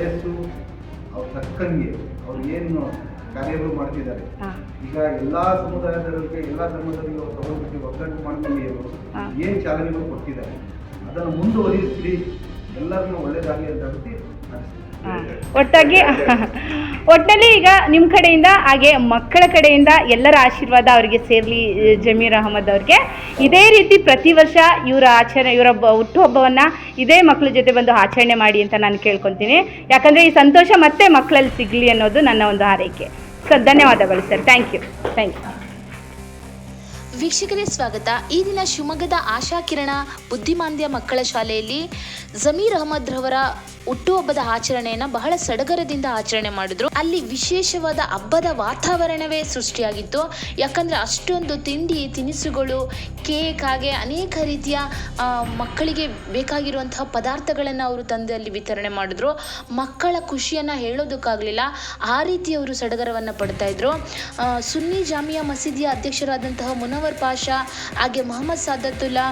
ವಯಸ್ಸು ಅವ್ರ ತಕ್ಕಂಗೆ ಅವ್ರು ಏನು ಕಾರ್ಯಗಳು ಮಾಡ್ತಿದ್ದಾರೆ. ಈಗ ಎಲ್ಲಾ ಸಮುದಾಯದವರಿಗೆ ಎಲ್ಲಾ ಧರ್ಮದವರಿಗೆ ಅವ್ರು ತಗೊಂಡ್ಬಿಟ್ಟು ಒಗ್ಗಟ್ಟು ಮಾಡ್ಕೊಂಡು ಅವರು ಏನು ಚಾಲನೆಗಳು ಕೊಡ್ತಿದ್ದಾರೆ ಅದನ್ನು ಮುಂದುವರಿಸಿ ಎಲ್ಲರನ್ನೂ ಒಳ್ಳೇದಾಗಲಿ ಅಂತ ಒಟ್ಟಾಗಿ ಒಟ್ಟಿನಲ್ಲಿ ಈಗ ನಿಮ್ಮ ಕಡೆಯಿಂದ, ಹಾಗೆ ಮಕ್ಕಳ ಕಡೆಯಿಂದ ಎಲ್ಲರ ಆಶೀರ್ವಾದ ಅವರಿಗೆ ಸೇರಲಿ ಜಮೀರ್ ಅಹಮದ್ ಅವ್ರಿಗೆ. ಇದೇ ರೀತಿ ಪ್ರತಿ ವರ್ಷ ಇವರ ಆಚರಣೆ, ಇವರ ಹುಟ್ಟುಹಬ್ಬವನ್ನು ಇದೇ ಮಕ್ಕಳ ಜೊತೆ ಬಂದು ಆಚರಣೆ ಮಾಡಿ ಅಂತ ನಾನು ಕೇಳ್ಕೊತೀನಿ. ಯಾಕಂದರೆ ಈ ಸಂತೋಷ ಮತ್ತೆ ಮಕ್ಕಳಲ್ಲಿ ಸಿಗಲಿ ಅನ್ನೋದು ನನ್ನ ಒಂದು ಆರೈಕೆ ಸರ್ ಧನ್ಯವಾದಗಳು sir. Thank you thank you ವೀಕ್ಷಕರೇ, ಸ್ವಾಗತ. ಈ ದಿನ ಶಿವಮೊಗ್ಗದ ಆಶಾ ಕಿರಣ ಬುದ್ಧಿಮಾಂದ್ಯ ಮಕ್ಕಳ ಶಾಲೆಯಲ್ಲಿ ಜಮೀರ್ ಅಹಮದ್ ರವರ ಹುಟ್ಟುಹಬ್ಬದ ಆಚರಣೆಯನ್ನು ಬಹಳ ಸಡಗರದಿಂದ ಆಚರಣೆ ಮಾಡಿದ್ರು. ಅಲ್ಲಿ ವಿಶೇಷವಾದ ಹಬ್ಬದ ವಾತಾವರಣವೇ ಸೃಷ್ಟಿಯಾಗಿತ್ತು. ಯಾಕಂದ್ರೆ ಅಷ್ಟೊಂದು ತಿಂಡಿ, ತಿನಿಸುಗಳು, ಕೇಕ್, ಹಾಗೆ ಅನೇಕ ರೀತಿಯ ಮಕ್ಕಳಿಗೆ ಬೇಕಾಗಿರುವಂತಹ ಪದಾರ್ಥಗಳನ್ನು ಅವರು ತಂದು ಅಲ್ಲಿ ವಿತರಣೆ ಮಾಡಿದ್ರು. ಮಕ್ಕಳ ಖುಷಿಯನ್ನು ಹೇಳೋದಕ್ಕಾಗಲಿಲ್ಲ. ಆ ರೀತಿ ಅವರು ಸಡಗರವನ್ನು ಪಡ್ತಾ ಇದ್ರು. ಸುನ್ನಿ ಜಾಮಿಯಾ ಮಸೀದಿಯ ಅಧ್ಯಕ್ಷರಾದಂತಹ ಮುನವರ್ ಪಾಷಾ, ಹಾಗೆ ಮೊಹಮ್ಮದ್ ಸಾದತ್ತುಲ್ಲಾ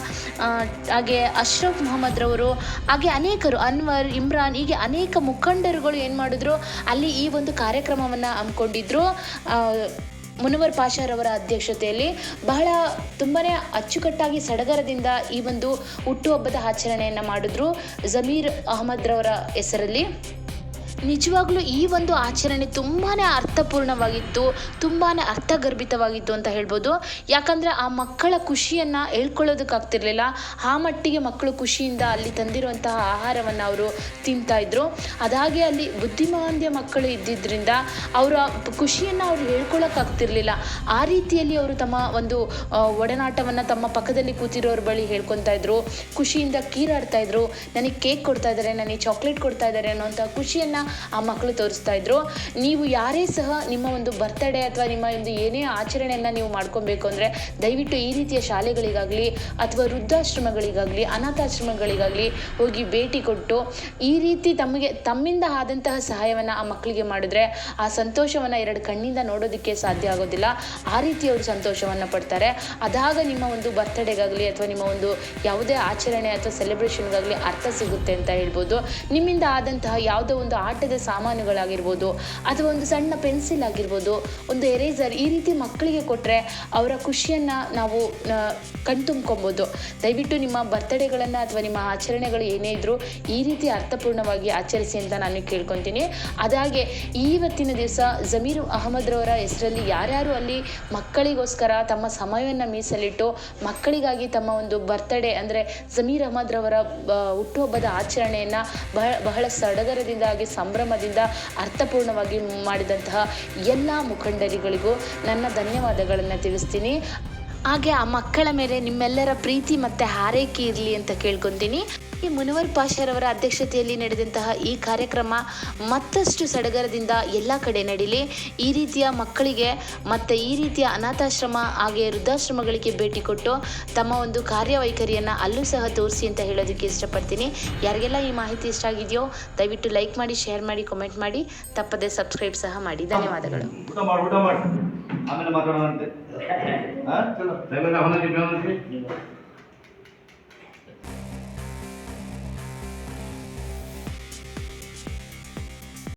ಹಾಗೆ ಅಶ್ರಫ್ ಮೊಹಮ್ಮದ್ ರವರು, ಹಾಗೆ ಅನೇಕರು, ಅನ್ವರ್, ಇಮ್ರಾನ್ ಹೀಗೆ ಅನೇಕ ಮುಖಂಡರುಗಳು ಏನು ಮಾಡಿದ್ರು, ಅಲ್ಲಿ ಈ ಒಂದು ಕಾರ್ಯಕ್ರಮವನ್ನು ಹಮ್ಮಿಕೊಂಡಿದ್ರು. ಮುನವರ್ ಪಾಷಾರವರ ಅಧ್ಯಕ್ಷತೆಯಲ್ಲಿ ಬಹಳ ತುಂಬಾ ಅಚ್ಚುಕಟ್ಟಾಗಿ ಸಡಗರದಿಂದ ಈ ಒಂದು ಹುಟ್ಟುಹಬ್ಬದ ಆಚರಣೆಯನ್ನು ಮಾಡಿದ್ರು ಜಮೀರ್ ಅಹಮದ್ರವರ ಹೆಸರಲ್ಲಿ. ನಿಜವಾಗ್ಲೂ ಈ ಒಂದು ಆಚರಣೆ ತುಂಬಾ ಅರ್ಥಪೂರ್ಣವಾಗಿತ್ತು ತುಂಬಾ ಅರ್ಥಗರ್ಭಿತವಾಗಿತ್ತು ಅಂತ ಹೇಳ್ಬೋದು. ಯಾಕಂದರೆ ಆ ಮಕ್ಕಳ ಖುಷಿಯನ್ನು ಹೇಳ್ಕೊಳ್ಳೋದಕ್ಕಾಗ್ತಿರ್ಲಿಲ್ಲ ಆ ಮಟ್ಟಿಗೆ ಮಕ್ಕಳು ಖುಷಿಯಿಂದ ಅಲ್ಲಿ ತಂದಿರುವಂತಹ ಆಹಾರವನ್ನು ಅವರು ತಿಂತಾ ಇದ್ರು. ಅದಾಗೆ ಅಲ್ಲಿ ಬುದ್ಧಿಮಾಂದ್ಯ ಮಕ್ಕಳು ಇದ್ದಿದ್ದರಿಂದ ಅವರ ಖುಷಿಯನ್ನು ಅವರು ಹೇಳ್ಕೊಳ್ಳೋಕ್ಕಾಗ್ತಿರ್ಲಿಲ್ಲ ಆ ರೀತಿಯಲ್ಲಿ ಅವರು ತಮ್ಮ ಒಂದು ಒಡನಾಟವನ್ನು ತಮ್ಮ ಪಕ್ಕದಲ್ಲಿ ಕೂತಿರೋರ ಬಳಿ ಹೇಳ್ಕೊತಾ ಇದ್ರು. ಖುಷಿಯಿಂದ ಕೀರಾಡ್ತಾ ಇದ್ರು. ನನಗೆ ಕೇಕ್ ಕೊಡ್ತಾ ಇದ್ದಾರೆ ನನಗೆ ಚಾಕ್ಲೇಟ್ ಕೊಡ್ತಾ ಇದ್ದಾರೆ ಅನ್ನೋಂಥ ಖುಷಿಯನ್ನು ಆ ಮಕ್ಕಳು ತೋರಿಸ್ತಾ ಇದ್ರು. ನೀವು ಯಾರೇ ಸಹ ನಿಮ್ಮ ಒಂದು ಬರ್ತ್ಡೇ ಅಥವಾ ನಿಮ್ಮ ಒಂದು ಏನೇ ಆಚರಣೆಯನ್ನು ನೀವು ಮಾಡ್ಕೊಬೇಕು ಅಂದರೆ ದಯವಿಟ್ಟು ಈ ರೀತಿಯ ಶಾಲೆಗಳಿಗಾಗಲಿ ಅಥವಾ ವೃದ್ಧಾಶ್ರಮಗಳಿಗಾಗಲಿ, ಅನಾಥಾಶ್ರಮಗಳಿಗಾಗಲಿ ಹೋಗಿ ಭೇಟಿ ಕೊಟ್ಟು ಈ ರೀತಿ ತಮಗೆ, ತಮ್ಮಿಂದ ಆದಂತಹ ಸಹಾಯವನ್ನು ಆ ಮಕ್ಕಳಿಗೆ ಮಾಡಿದ್ರೆ ಆ ಸಂತೋಷವನ್ನು ಎರಡು ಕಣ್ಣಿಂದ ನೋಡೋದಕ್ಕೆ ಸಾಧ್ಯ ಆಗೋದಿಲ್ಲ. ಆ ರೀತಿ ಅವರು ಸಂತೋಷವನ್ನು ಪಡ್ತಾರೆ. ಅದಾಗ ನಿಮ್ಮ ಒಂದು ಬರ್ತ್ಡೇಗಾಗಲಿ ಅಥವಾ ನಿಮ್ಮ ಒಂದು ಯಾವುದೇ ಆಚರಣೆ ಅಥವಾ ಸೆಲೆಬ್ರೇಷನ್ಗಾಗಲಿ ಅರ್ಥ ಸಿಗುತ್ತೆ ಅಂತ ಹೇಳ್ಬೋದು. ನಿಮ್ಮಿಂದ ಆದಂತಹ ಯಾವುದೋ ಒಂದು ಆಟದ ಸಾಮಾನುಗಳಾಗಿರ್ಬೋದು ಅಥವಾ ಒಂದು ಸಣ್ಣ ಪೆನ್ಸಿಲ್ ಆಗಿರ್ಬೋದು, ಒಂದು ಎರೇಸರ್ ಈ ರೀತಿ ಮಕ್ಕಳಿಗೆ ಕೊಟ್ಟರೆ ಅವರ ಖುಷಿಯನ್ನು ನಾವು ಕಣ್ತುಂಬ್ಕೊಬೋದು. ದಯವಿಟ್ಟು ನಿಮ್ಮ ಬರ್ತ್ಡೇಗಳನ್ನು ಅಥವಾ ನಿಮ್ಮ ಆಚರಣೆಗಳು ಏನೇ ಇದ್ದರೂ ಈ ರೀತಿ ಅರ್ಥಪೂರ್ಣವಾಗಿ ಆಚರಿಸಿ ಅಂತ ನಾನು ಕೇಳ್ಕೊತೀನಿ. ಅದಾಗೆ ಇವತ್ತಿನ ದಿವಸ ಜಮೀರ್ ಅಹಮದ್ರವರ ಹೆಸರಲ್ಲಿ ಯಾರ್ಯಾರು ಅಲ್ಲಿ ಮಕ್ಕಳಿಗೋಸ್ಕರ ತಮ್ಮ ಸಮಯವನ್ನು ಮೀಸಲಿಟ್ಟು ಮಕ್ಕಳಿಗಾಗಿ ತಮ್ಮ ಒಂದು ಬರ್ತ್ಡೇ ಅಂದರೆ ಜಮೀರ್ ಅಹಮದ್ರವರ ಹುಟ್ಟುಹಬ್ಬದ ಆಚರಣೆಯನ್ನು ಬಹಳ ಬಹಳ ಸಡಗರದಿಂದ ಹಾಗೆ ಸಂಭ್ರಮದಿಂದ ಅರ್ಥಪೂರ್ಣವಾಗಿ ಮಾಡಿದಂತಹ ಎಲ್ಲ ಮುಖಂಡರಿಗಳಿಗೂ ನನ್ನ ಧನ್ಯವಾದಗಳನ್ನು ತಿಳಿಸ್ತೀನಿ. ಹಾಗೆ ಆ ಮಕ್ಕಳ ಮೇಲೆ ನಿಮ್ಮೆಲ್ಲರ ಪ್ರೀತಿ ಮತ್ತು ಹಾರೈಕೆ ಇರಲಿ ಅಂತ ಕೇಳ್ಕೊತೀನಿ. ಮುನವರ್ ಪಾಷರವರ ಅಧ್ಯಕ್ಷತೆಯಲ್ಲಿ ನಡೆದಂತಹ ಈ ಕಾರ್ಯಕ್ರಮ ಮತ್ತಷ್ಟು ಸಡಗರದಿಂದ ಎಲ್ಲ ಕಡೆ ನಡೀಲಿ. ಈ ರೀತಿಯ ಮಕ್ಕಳಿಗೆ ಮತ್ತು ಈ ರೀತಿಯ ಅನಾಥಾಶ್ರಮ ಹಾಗೆ ವೃದ್ಧಾಶ್ರಮಗಳಿಗೆ ಭೇಟಿ ಕೊಟ್ಟು ತಮ್ಮ ಒಂದು ಕಾರ್ಯವೈಖರಿಯನ್ನು ಅಲ್ಲೂ ಸಹ ತೋರಿಸಿ ಅಂತ ಹೇಳೋದಕ್ಕೆ ಇಷ್ಟಪಡ್ತೀನಿ. ಯಾರಿಗೆಲ್ಲ ಈ ಮಾಹಿತಿ ಇಷ್ಟ ಆಗಿದೆಯೋ ದಯವಿಟ್ಟು ಲೈಕ್ ಮಾಡಿ, ಶೇರ್ ಮಾಡಿ, ಕಮೆಂಟ್ ಮಾಡಿ. ತಪ್ಪದೆ ಸಬ್ಸ್ಕ್ರೈಬ್ ಸಹ ಮಾಡಿ. ಧನ್ಯವಾದಗಳು.